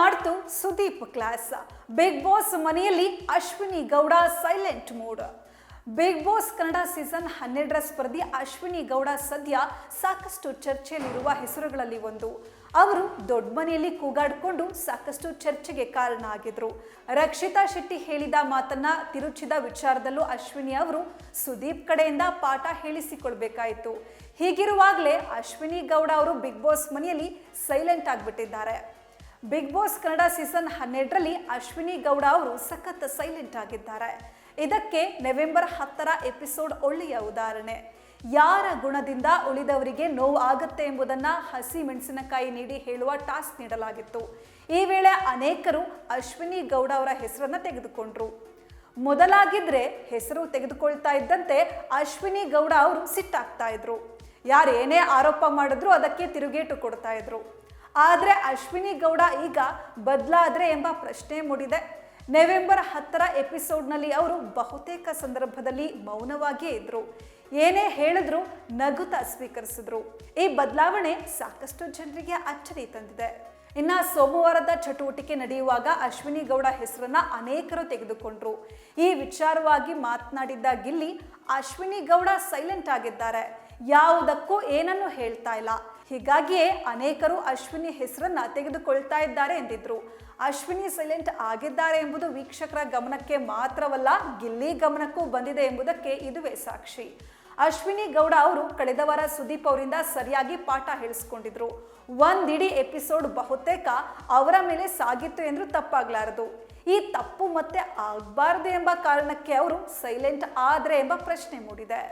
ಮಾಡ್ತು Sudeep class. Bigg Boss ಮನೆಯಲ್ಲಿ Ashwini Gowda silent mood. Bigg Boss Kannada season ಹನ್ನೆರಡರ ಸ್ಪರ್ಧಿ ಅಶ್ವಿನಿ ಗೌಡ ಸದ್ಯ ಸಾಕಷ್ಟು ಚರ್ಚೆಯಲ್ಲಿರುವ ಹೆಸರುಗಳಲ್ಲಿ ಒಂದು. ಅವರು ದೊಡ್ಡ ಮನೆಯಲ್ಲಿ ಕೂಗಾಡಿಕೊಂಡು ಸಾಕಷ್ಟು ಚರ್ಚೆಗೆ ಕಾರಣ ಆಗಿದ್ರು. ರಕ್ಷಿತಾ ಶೆಟ್ಟಿ ಹೇಳಿದ ಮಾತನ್ನ ತಿರುಚಿದ ವಿಚಾರದಲ್ಲೂ ಅಶ್ವಿನಿ ಅವರು ಸುದೀಪ್ ಕಡೆಯಿಂದ ಪಾಠ ಹೇಳಿಸಿಕೊಳ್ಬೇಕಾಯಿತು. ಹೀಗಿರುವಾಗಲೇ ಅಶ್ವಿನಿ ಗೌಡ ಅವರು ಬಿಗ್ ಬಾಸ್ ಮನೆಯಲ್ಲಿ ಸೈಲೆಂಟ್ ಆಗಿಬಿಟ್ಟಿದ್ದಾರೆ. ಬಿಗ್ ಬಾಸ್ ಕನ್ನಡ ಸೀಸನ್ ಹನ್ನೆರಡರಲ್ಲಿ ಅಶ್ವಿನಿ ಗೌಡ ಅವರು ಸಖತ್ ಸೈಲೆಂಟ್ ಆಗಿದ್ದಾರೆ. ಇದಕ್ಕೆ ನವೆಂಬರ್ ಹತ್ತರ ಎಪಿಸೋಡ್ ಒಳ್ಳೆಯ ಉದಾಹರಣೆ. ಯಾರ ಗುಣದಿಂದ ಉಳಿದವರಿಗೆ ನೋವು ಆಗುತ್ತೆ ಎಂಬುದನ್ನ ಹಸಿ ಮೆಣಸಿನಕಾಯಿ ನೀಡಿ ಹೇಳುವ ಟಾಸ್ಕ್ ನೀಡಲಾಗಿತ್ತು. ಈ ವೇಳೆ ಅನೇಕರು ಅಶ್ವಿನಿ ಗೌಡ ಅವರ ಹೆಸರನ್ನ ತೆಗೆದುಕೊಂಡ್ರು. ಮೊದಲಾಗಿದ್ರೆ ಹೆಸರು ತೆಗೆದುಕೊಳ್ತಾ ಇದ್ದಂತೆ ಅಶ್ವಿನಿ ಗೌಡ ಅವರು ಸಿಟ್ಟಾಗ್ತಾ ಇದ್ರು. ಯಾರೇನೇ ಆರೋಪ ಮಾಡಿದ್ರು ಅದಕ್ಕೆ ತಿರುಗೇಟು ಕೊಡ್ತಾ ಇದ್ರು. ಆದರೆ ಅಶ್ವಿನಿ ಗೌಡ ಈಗ ಬದಲಾದ್ರೆ ಎಂಬ ಪ್ರಶ್ನೆ ಮೂಡಿದೆ. ನವೆಂಬರ್ ಹತ್ತರ ಎಪಿಸೋಡ್ನಲ್ಲಿ ಅವರು ಬಹುತೇಕ ಸಂದರ್ಭದಲ್ಲಿ ಮೌನವಾಗಿಯೇ ಇದ್ರು. ಏನೇ ಹೇಳಿದ್ರು ನಗುತ್ತಾ ಸ್ವೀಕರಿಸಿದ್ರು. ಈ ಬದಲಾವಣೆ ಸಾಕಷ್ಟು ಜನರಿಗೆ ಅಚ್ಚರಿ ತಂದಿದೆ. ಇನ್ನ ಸೋಮವಾರದ ಚಟುವಟಿಕೆ ನಡೆಯುವಾಗ ಅಶ್ವಿನಿ ಗೌಡ ಹೆಸರನ್ನ ಅನೇಕರು ತೆಗೆದುಕೊಂಡ್ರು. ಈ ವಿಚಾರವಾಗಿ ಮಾತನಾಡಿದ್ದ ಗಿಲ್ಲಿ, ಅಶ್ವಿನಿ ಗೌಡ ಸೈಲೆಂಟ್ ಆಗಿದ್ದಾರೆ. ಯಾವುದಕ್ಕೂ ಏನನ್ನು ಹೇಳ್ತಾ ಇಲ್ಲ. ಹೀಗಾಗಿಯೇ ಅನೇಕರು ಅಶ್ವಿನಿ ಹೆಸರನ್ನ ತೆಗೆದುಕೊಳ್ತಾ ಇದ್ದಾರೆ ಎಂದಿದ್ರು. ಅಶ್ವಿನಿ ಸೈಲೆಂಟ್ ಆಗಿದ್ದಾರೆ ಎಂಬುದು ವೀಕ್ಷಕರ ಗಮನಕ್ಕೆ ಮಾತ್ರವಲ್ಲ, ಗಿಲ್ಲಿ ಗಮನಕ್ಕೂ ಬಂದಿದೆ ಎಂಬುದಕ್ಕೆ ಇದುವೇ ಸಾಕ್ಷಿ. ಅಶ್ವಿನಿ ಗೌಡ ಅವರು ಕಳೆದ ವಾರ ಸುದೀಪ್ ಅವರಿಂದ ಸರಿಯಾಗಿ ಪಾಠ ಹೇಳಿಸ್ಕೊಂಡಿದ್ರು. ಒಂದಿಡೀ ಎಪಿಸೋಡ್ ಬಹುತೇಕ ಅವರ ಮೇಲೆ ಸಾಗಿತ್ತು ಎಂದು ತಪ್ಪಾಗ್ಲಾರದು. ಈ ತಪ್ಪು ಮತ್ತೆ ಆಗಬಾರ್ದು ಎಂಬ ಕಾರಣಕ್ಕೆ ಅವರು ಸೈಲೆಂಟ್ ಆದರೆ ಎಂಬ ಪ್ರಶ್ನೆ ಮೂಡಿದೆ.